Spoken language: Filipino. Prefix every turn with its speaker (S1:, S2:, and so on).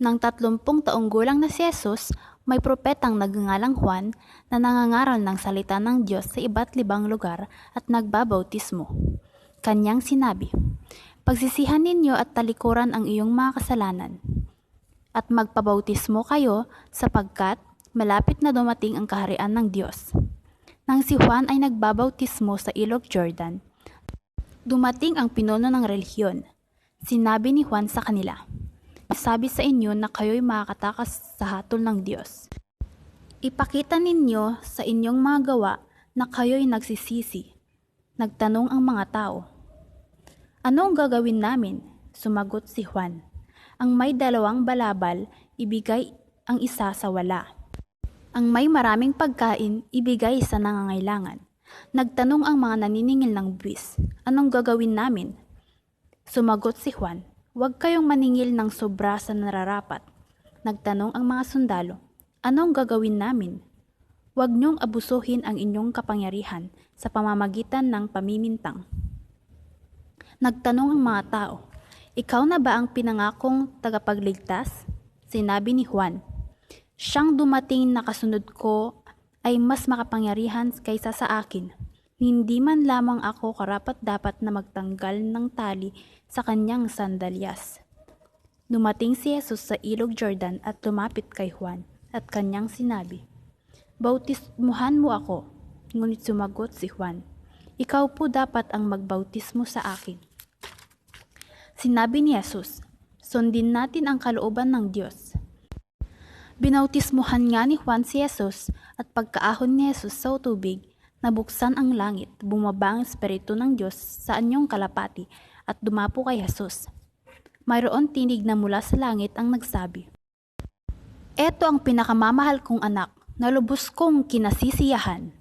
S1: Nang tatlumpung taong gulang na si Jesus, may propetang nagngangalang Juan na nangangaral ng salita ng Diyos sa iba't libang lugar at nagbabautismo. Kanyang sinabi, Pagsisihan ninyo at talikuran ang iyong mga kasalanan, at magpabautismo kayo sapagkat malapit na dumating ang kaharian ng Diyos. Nang si Juan ay nagbabautismo sa ilog Jordan, dumating ang pinuno ng relihiyon. Sinabi ni Juan sa kanila, Sabi sa inyo na kayo'y makakatakas sa hatol ng Diyos. Ipakita ninyo sa inyong mga gawa na kayo'y nagsisisi. Nagtanong ang mga tao. Ano ang gagawin namin? Sumagot si Juan. Ang may dalawang balabal, ibigay ang isa sa wala. Ang may maraming pagkain, ibigay sa nangangailangan. Nagtanong ang mga naniningil ng buwis, anong gagawin namin? Sumagot si Juan, huwag kayong maningil ng sobra sa nararapat. Nagtanong ang mga sundalo, anong gagawin namin? Huwag niyong abusuhin ang inyong kapangyarihan sa pamamagitan ng pamimintang. Nagtanong ang mga tao, ikaw na ba ang pinangakong tagapagligtas? Sinabi ni Juan, siyang dumating na kasunod ko ay mas makapangyarihan kaysa sa akin. Hindi man lamang ako karapat dapat na magtanggal ng tali sa kanyang sandalyas. Dumating si Jesus sa ilog Jordan at lumapit kay Juan at kanyang sinabi, Bautismuhan mo ako. Ngunit sumagot si Juan, Ikaw po dapat ang magbautismo sa akin. Sinabi ni Jesus, Sundin natin ang kalooban ng Diyos. Binautismuhan nga ni Juan si Jesus at pagkaahon ni Jesus sa tubig, nabuksan ang langit, bumaba ang Espiritu ng Diyos sa anyong kalapati at dumapo kay Jesus. Mayroon tinig na mula sa langit ang nagsabi, Ito ang pinakamamahal kong anak na lubos kong kinasisiyahan.